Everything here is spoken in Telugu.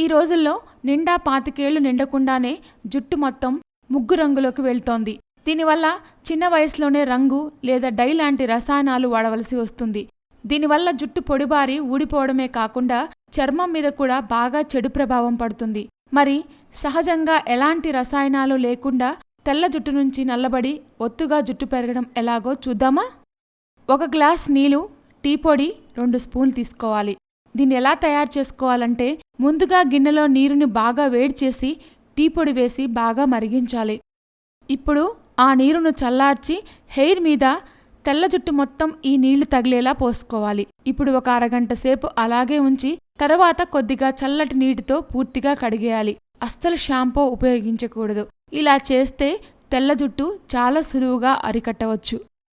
ఈ రోజుల్లో నిండా పాతికేళ్ళు నిండకుండానే జుట్టు మొత్తం ముగ్గు రంగులోకి వెళ్తోంది. దీనివల్ల చిన్న వయసులోనే రంగు లేదా డై లాంటి రసాయనాలు వాడవలసి వస్తుంది. దీనివల్ల జుట్టు పొడిబారి ఊడిపోవడమే కాకుండా చర్మం మీద కూడా బాగా చెడు ప్రభావం పడుతుంది. మరి సహజంగా ఎలాంటి రసాయనాలు లేకుండా తెల్ల జుట్టు నుంచి నల్లబడి ఒత్తుగా జుట్టు పెరగడం ఎలాగో చూద్దామా? ఒక గ్లాస్ నీళ్ళు టీ పొడి రెండు స్పూన్లు తీసుకోవాలి. దీన్ని ఎలా తయారు చేసుకోవాలంటే ముందుగా గిన్నెలో నీరుని బాగా వేడి చేసి టీ పొడి వేసి బాగా మరిగించాలి. ఇప్పుడు ఆ నీరును చల్లార్చి హెయిర్ మీద తెల్ల జుట్టు మొత్తం ఈ నీళ్ళు తగిలేలా పోసుకోవాలి. ఇప్పుడు ఒక అరగంట సేపు అలాగే ఉంచి తర్వాత కొద్దిగా చల్లటి నీటితో పూర్తిగా కడిగేయాలి. అస్సలు షాంపూ ఉపయోగించకూడదు. ఇలా చేస్తే తెల్ల జుట్టు చాలా సులువుగా అరికట్టవచ్చు.